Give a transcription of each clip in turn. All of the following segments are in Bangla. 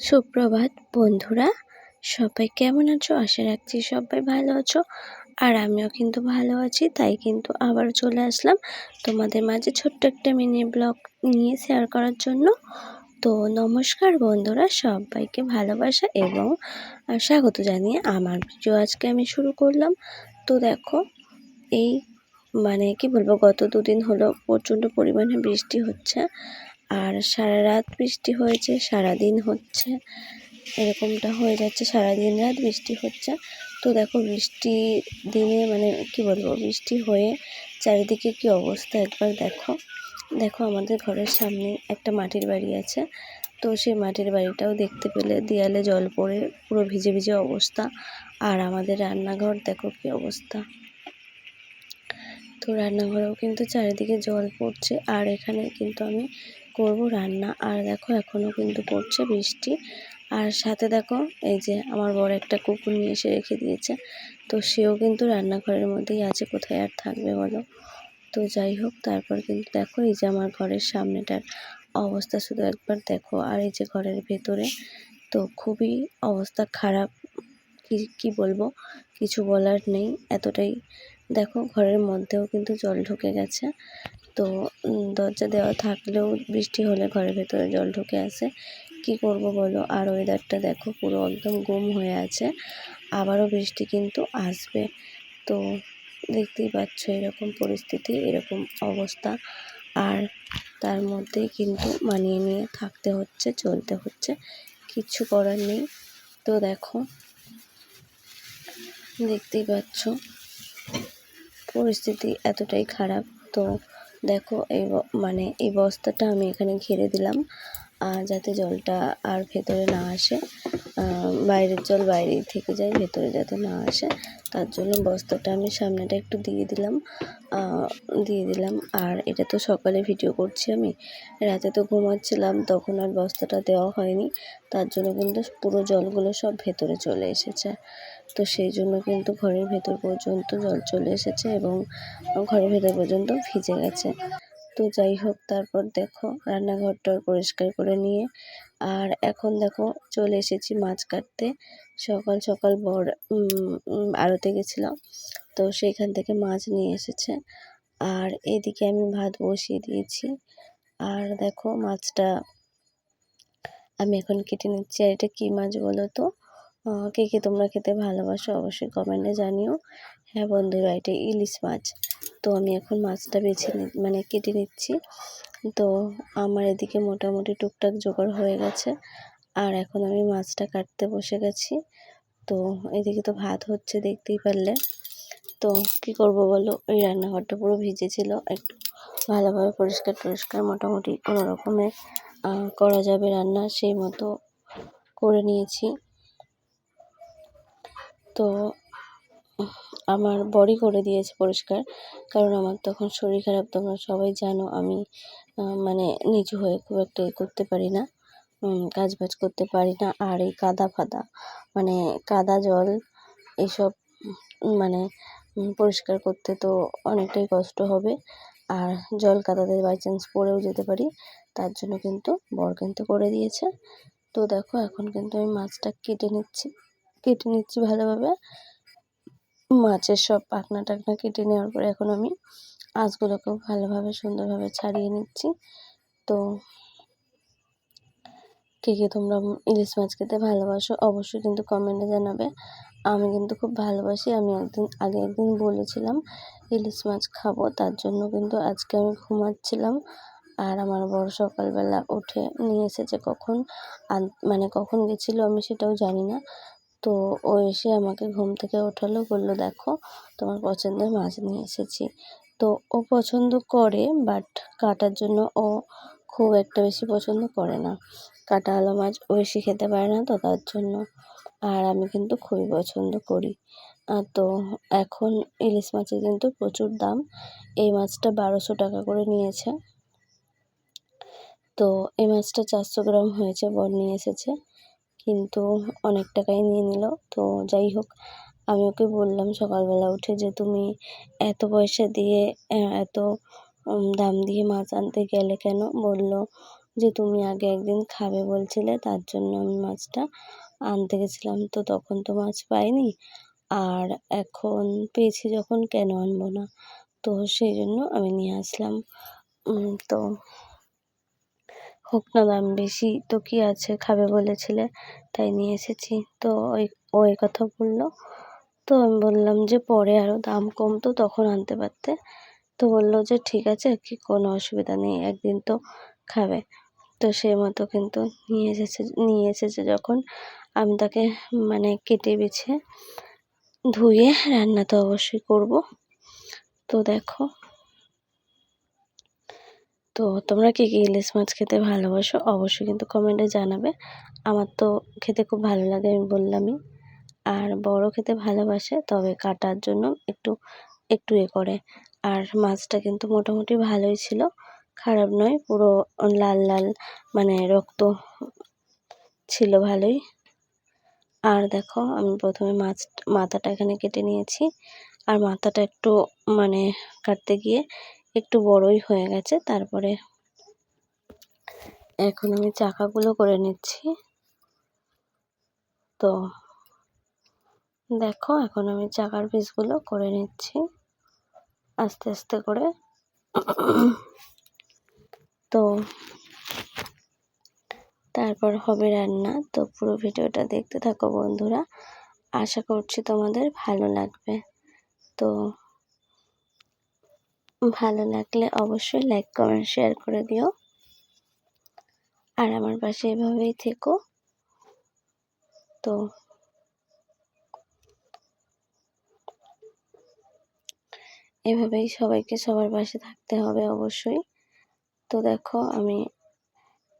সুপ্রভাত, বন্ধুরা। সবাই কেমন আছো? আশা রাখছি সবাই ভালো আছো। আর আমিও কিন্তু ভালো আছি, তাই কিন্তু আবার চলে আসলাম তোমাদের মাঝে ছোট্ট একটা মিনি ব্লগ নিয়ে শেয়ার করার জন্য। তো নমস্কার বন্ধুরা, সবাইকে ভালোবাসা এবং স্বাগত জানিয়ে আমার ভিডিও আজকে আমি শুরু করলাম। তো দেখো, এই মানে কি বলব, গত দুদিন হলো প্রচণ্ড পরিমাণে বৃষ্টি হচ্ছে। আর সারা রাত বৃষ্টি হয়েছে সারা দিন হচ্ছে, এরকমটা হয়ে যাচ্ছে সারা দিন রাত বৃষ্টি হচ্ছে। তো দেখো বৃষ্টি দিনে মানে কি বলব, বৃষ্টি হয়ে চারিদিকে কি অবস্থা একবার দেখো। দেখো আমাদের ঘরের সামনে একটা মাটির বাড়ি আছে, তো সেই মাটির বাড়িটাও দেখতে পেলে দেয়ালে জল পড়ে, পুরো ভিজে ভিজে অবস্থা। আর আমাদের রান্নাঘর দেখো কি অবস্থা। তো রান্নাঘরেও কিন্তু চারিদিকে জল পড়ছে, আর এখানে কিন্তু আমি করব রান্না। আর দেখো, এখনও কিন্তু পড়ছে বৃষ্টি। আর সাথে দেখো, এই যে আমার বড় একটা কুকুর নিয়ে এসে রেখে দিয়েছে। তো সেও কিন্তু রান্নাঘরের মধ্যেই আছে, কোথায় আর থাকবে বলো? তো যাই হোক, তারপর কিন্তু দেখো, এই যে আমার ঘরের সামনেটার অবস্থা শুধু একবার দেখো। আর এই যে ঘরের ভেতরে, তো খুবই অবস্থা খারাপ। কি কি বলব? কিছু বলার নেই, এতটাই দেখো, ঘরের মধ্যেও কিন্তু জল ঢুকে গেছে। তো দরজা দেওয়া থাকলেও বৃষ্টি হলে ঘরের ভেতরে জল ঢুকে আসে কি করব বলো? আর ওয়েদারটা দেখো, পুরো একদম গুম হয়ে আছে। আবারও বৃষ্টি কিন্তু আসবে। তো, দেখতেই পাচ্ছ এরকম পরিস্থিতি, এরকম অবস্থা। আর তার মধ্যেই কিন্তু মানিয়ে নিয়ে থাকতে হচ্ছে, চলতে হচ্ছে। কিচ্ছু করার নেই। তো দেখো, দেখতেই পাচ্ছ পরিস্থিতি এতটাই খারাপ। তো দেখো এই মানে এই বস্তাটা আমি এখানে ঘিরে দিলাম। আর যাতে জলটা আর ভেতরে না আসে বাইরের জল বাইরেই থেকে যায়, ভেতরে যাতে না আসে, তার জন্য বস্তাটা আমি সামনেটা একটু দিয়ে দিলাম। দিয়ে দিলাম। আর এটা তো সকালে ভিডিও করছি আমি, রাতে তো ঘুমাচ্ছিলাম, তখন আর বস্তাটা দেওয়া হয়নি। তার জন্য কিন্তু পুরো জলগুলো সব ভেতরে চলে এসেছে। তো সেই জন্য কিন্তু ঘরের ভেতর পর্যন্ত জল চলে এসেছে এবং ঘরের ভেতর পর্যন্ত ভিজে গেছে। তো যাই হোক, তারপর দেখো রান্নাঘরটা পরিষ্কার করে নিয়ে। আর এখন দেখো চলে এসেছি মাছ কাটতে। সকাল সকাল বর আড়তে গেছিলাম তো সেইখান থেকে মাছ নিয়ে এসেছে। আর এদিকে আমি ভাত বসিয়ে দিয়েছি। আর দেখো মাছটা আমি এখন কেটে নিচ্ছি। আর এটা কী মাছ বলো তো? কে কে তোমরা খেতে ভালোবাসো অবশ্যই কমেন্টে জানিও। হ্যাঁ বন্ধুরা, এটা ইলিশ মাছ। তো আমি এখন মাছটা বেছে মানে কেটে নিচ্ছি। তো আমার এদিকে মোটামুটি টুকটাক জোগাড় হয়ে গেছে। আর এখন আমি মাছটা কাটতে বসে গেছি। তো এদিকে তো ভাত হচ্ছে দেখতেই পারলে। তো কি করব বলো? ওই রান্নাঘরটা পুরো ভিজেছিল একটু ভালোভাবে পরিষ্কার টরিষ্কার মোটামুটি কোনো রকমে করা যাবে রান্না সেই মতো করে নিয়েছি। তো আমার বড়ি করে দিয়েছে পরিষ্কার। কারণ আমার তখন শরীর খারাপ, তোমরা সবাই জানো আমি মানে নিচু হয়ে খুব একটা এ করতে পারি না কাজ বাজ করতে পারি না। আর এই কাদা ফাদা মানে কাদা জল এসব মানে পরিষ্কার করতে তো অনেকটাই কষ্ট হবে। আর জল কাদাতে বাই চান্স পড়েও যেতে পারি, তার জন্য কিন্তু বর কিন্তু করে দিয়েছে। তো দেখো, এখন কিন্তু আমি মাছটা কেটে নিচ্ছি। কেটে নিচ্ছি ভালোভাবে। মাছের সব পাখনা টাকনা কেটে নেওয়ার পরে এখন আমি আঁশগুলোকেও ভালোভাবে, সুন্দরভাবে ছাড়িয়ে নিচ্ছি। তো কে কে তোমরা ইলিশ মাছ খেতে ভালোবাসো অবশ্যই কিন্তু কমেন্টে জানাবে। আমি কিন্তু খুব ভালোবাসি। আমি একদিন, আগে একদিন বলেছিলাম ইলিশ মাছ খাব, তার জন্য কিন্তু আজকে আমি ঘুমাচ্ছিলাম। আর আমার বড় সকালবেলা উঠে নিয়ে এসেছে কখন মানে কখন গেছিল আমি সেটাও জানি না। তো ও এসে আমাকে ঘুম থেকে ওঠালো, বলল, দেখো, তোমার পছন্দের মাছ নিয়ে এসেছি। তো ও পছন্দ করে বাট কাটার জন্য ও খুব একটা বেশি পছন্দ করে না। কাটা আলো মাছ ও বেশি খেতে পারে না তো তার জন্য। আর আমি কিন্তু খুবই পছন্দ করি। তো এখন ইলিশ মাছের কিন্তু প্রচুর দাম। এই মাছটা বারোশো টাকা করে নিয়েছে। তো এই মাছটা চারশো গ্রাম হয়েছে, বর নিয়ে এসেছে। কিন্তু অনেক টাকাই নিয়ে নিল। তো যাই হোক, আমি ওকে বললাম সকালবেলা উঠে যে, তুমি এত পয়সা দিয়ে এত দাম দিয়ে মাছ আনতে গেলে কেন? বলল যে, তুমি আগে একদিন খাবে বলছিলে, তার জন্য আমি মাছটা আনতে গেছিলাম। তো তখন তো মাছ পাইনি। আর এখন পেয়েছি যখন কেন আনব না? তো সেই জন্য আমি নিয়ে আসলাম। তো হোক না দাম বেশি তো কী আছে, খাবে বলেছিলে, তাই নিয়ে এসেছি। তো ওই, ও এই কথা বলল। তো আমি বললাম যে পরে আরও দাম কমতো তখন আনতে পারতে। তো বলল যে ঠিক আছে, কি কোনো অসুবিধা নেই, একদিন তো খাবে। তো সেই মতো কিন্তু নিয়ে এসেছে নিয়ে এসেছে যখন। আমি তাকে মানে কেটে বেছে ধুয়ে রান্না তো অবশ্যই করব। তো দেখো তো তোমরা কি কী ইলিশ মাছ খেতে ভালোবাসো? অবশ্যই কিন্তু কমেন্টে জানাবে। আমার তো খেতে খুব ভালো লাগে, আমি বললামই। আর বড় খেতে ভালোবাসে, তবে কাটার জন্য একটু একটু এ করে। আর মাছটা কিন্তু মোটামুটি ভালোই ছিল। খারাপ নয়, পুরো লাল লাল মানে রক্ত ছিল ভালোই। আর দেখো, আমি প্রথমে মাছ, মাথাটা এখানে কেটে নিয়েছি। আর মাথাটা একটু মানে কাটতে গিয়ে একটু বড়ই হয়ে গেছে, তারপরে এখন আমি চাকাগুলো করে নিচ্ছি। তো দেখো, এখন আমি চাকার পিসগুলো করে নিচ্ছি আস্তে আস্তে করে। তো তারপর হবে রান্না। তো পুরো ভিডিওটা দেখতে থাকো বন্ধুরা। আশা করছি তোমাদের ভালো লাগবে। তো ভালো লাগলে অবশ্যই লাইক কমেন্ট শেয়ার করে দিও। আর আমার পাশে এভাবেই থেকো। তো এভাবেই সবাইকে সবার পাশে থাকতে হবে অবশ্যই। তো দেখো, আমি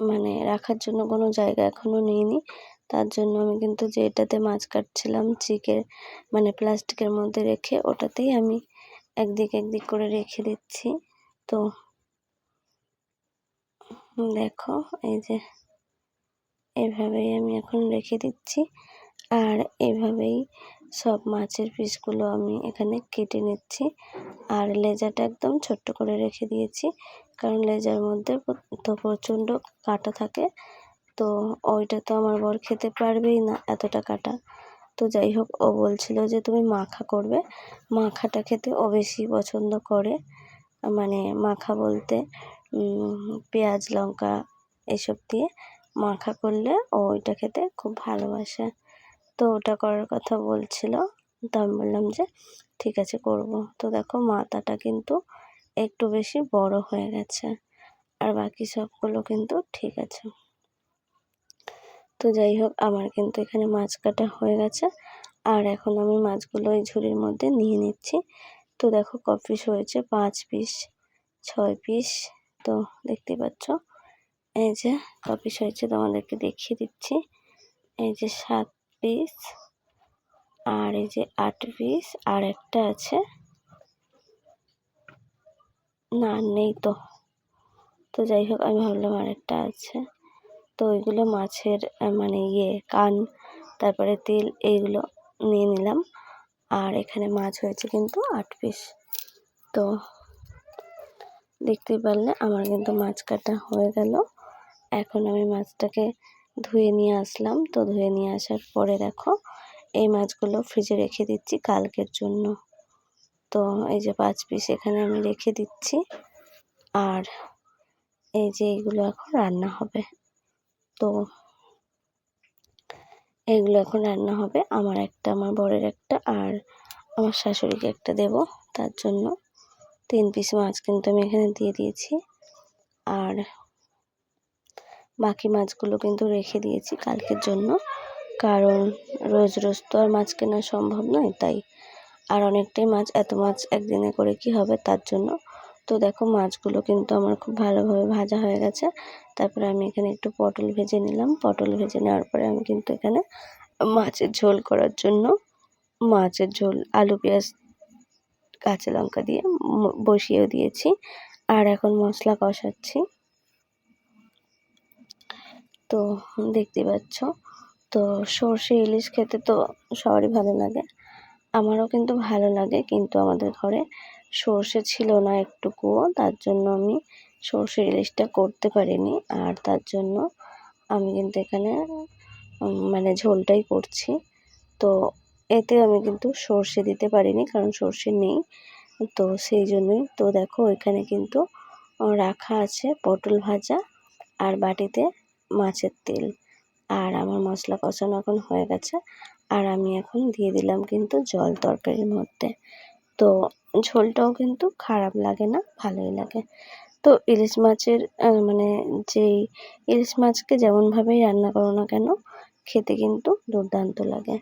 মানে রাখার জন্য কোনো জায়গা এখনও নিইনি। তার জন্য আমি কিন্তু যেটাতে মাছ কাটছিলাম, চিকের মানে প্লাস্টিকের মধ্যে রেখে ওটাতেই আমি একদিক একদিক করে রেখে দিচ্ছি। তো দেখো, এই যে এভাবেই আমি এখন রেখে দিচ্ছি। আর এভাবেই সব মাছের পিসগুলো আমি এখানে কেটে নিচ্ছি। আর লেজাটা একদম ছোট্ট করে রেখে দিয়েছি, কারণ লেজার মধ্যে তো প্রচণ্ড কাটা থাকে। তো ওইটা তো আমার বর খেতে পারবেই না, এতটা কাটা। তো যাই হোক, ও বলছিল যে তুমি মাখা করবে। মাখাটা খেতে ও বেশি পছন্দ করে। মানে মাখা বলতে পেঁয়াজ, লঙ্কা এসব দিয়ে মাখা করলে ও ওইটা খেতে খুব ভালোবাসে। তো ওটা করার কথা বলছিল। তো আমি বললাম যে, ঠিক আছে, করব। তো দেখো, মাথাটা কিন্তু একটু বেশি বড় হয়ে গেছে। আর বাকি সবগুলো কিন্তু ঠিক আছে। তো যাই হোক, আমার কিন্তু এখানে মাছ কাটা হয়ে গেছে। আর এখন আমি মাছগুলো ওই ঝুড়ির মধ্যে নিয়ে নিচ্ছি। তো দেখো ক পিস হয়েছে? পাঁচ পিস ছয় পিস তো দেখতে পাচ্ছ, এই যে ক পিস হয়েছে তোমাদেরকে দেখিয়ে দিচ্ছি। এই যে সাত পিস আর এই যে আট পিস আর একটা আছে। না, নেই তো। তো যাই হোক, আমি ভাবলাম আরেকটা আছে। তো ওইগুলো মাছের মানে ইয়ে কান, তারপরে তেল, এইগুলো নিয়ে নিলাম। আর এখানে মাছ হয়েছে কিন্তু আট পিস। তো দেখতেই পারলে আমার কিন্তু মাছ কাটা হয়ে গেল। এখন আমি মাছটাকে ধুয়ে নিয়ে আসলাম। তো ধুয়ে নিয়ে আসার পরে দেখো, এই মাছগুলো ফ্রিজে রেখে দিচ্ছি কালকের জন্য। তো এই যে পাঁচ পিস এখানে আমি রেখে দিচ্ছি। আর এই যে এইগুলো এখন রান্না হবে। তো এগুলো এখন রান্না হবে। আমার একটা, আমার বরের একটা আর আমার শাশুড়িকে একটা দেব। তার জন্য তিন পিস মাছ কিন্তু আমি এখানে দিয়ে দিয়েছি। আর বাকি মাছগুলো কিন্তু রেখে দিয়েছি কালকের জন্য। কারণ রোজ রোজ তো আর মাছ কেনা সম্ভব নয়, তাই আর অনেকটাই মাছ, এত মাছ একদিনে করে কি হবে তার জন্য তো দেখো মাছগুলো কিন্তু আমার খুব ভালোভাবে ভাজা হয়ে গেছে। তারপরে আমি এখানে একটু পটল ভেজে নিলাম। পটল ভেজে নেওয়ার পরে আমি কিন্তু এখানে মাছের ঝোল করার জন্য মাছের ঝোল, আলু, পেঁয়াজ, কাঁচা লঙ্কা দিয়ে বসিয়েও দিয়েছি। আর এখন মশলা কষাচ্ছি। তো দেখতে পাচ্ছ, তো সর্ষে, ইলিশ খেতে তো সবারই ভালো লাগে। আমারও কিন্তু ভালো লাগে, কিন্তু আমাদের ঘরে সর্ষে ছিল না একটুকুও তার জন্য আমি সর্ষে ইলিশটা করতে পারিনি। আর তার জন্য আমি কিন্তু এখানে মানে ঝোলটাই করছি। তো এতে আমি কিন্তু সর্ষে দিতে পারিনি, কারণ সর্ষে নেই। তো সেই জন্যই তো দেখো এখানে কিন্তু রাখা আছে পটল ভাজা আর বাটিতে মাছের তেল। আর আমার মশলা কষানো এখন হয়ে গেছে। আর আমি এখন দিয়ে দিলাম কিন্তু জল তরকারির মধ্যে। তো ঝোলটাও কিন্তু খারাপ লাগে না, ভালোই লাগে। তো ইলিশ মাছের মানে যেই ইলিশ মাছকে যেমনভাবেই রান্না করো না কেন, খেতে কিন্তু দুর্দান্ত লাগে।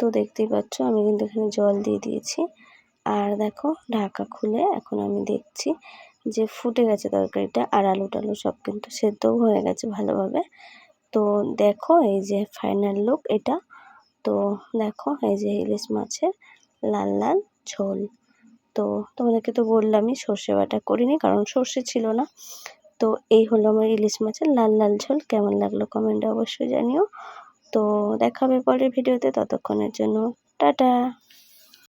তো দেখতেই পাচ্ছ, আমি কিন্তু এখানে জল দিয়ে দিয়েছি। আর দেখো, ঢাকা খুলে এখন আমি দেখছি যে ফুটে গেছে তরকারিটা আর আলু টালু সব কিন্তু সেদ্ধও হয়ে গেছে ভালোভাবে। তো দেখো, এই যে ফাইনাল লুক এটা। তো দেখো, এই যে ইলিশ মাছের লাল লাল ঝোল। তো তোমাদেরকে তো বললামই সর্ষে বাটা করিনি, কারণ সর্ষে ছিল না। তো এই হলো আমার ইলিশ মাছের লাল লাল ঝোল। কেমন লাগল কমেন্টে অবশ্যই জানিও। তো দেখা হবে পরের ভিডিওতে, ততক্ষণের জন্য টাটা।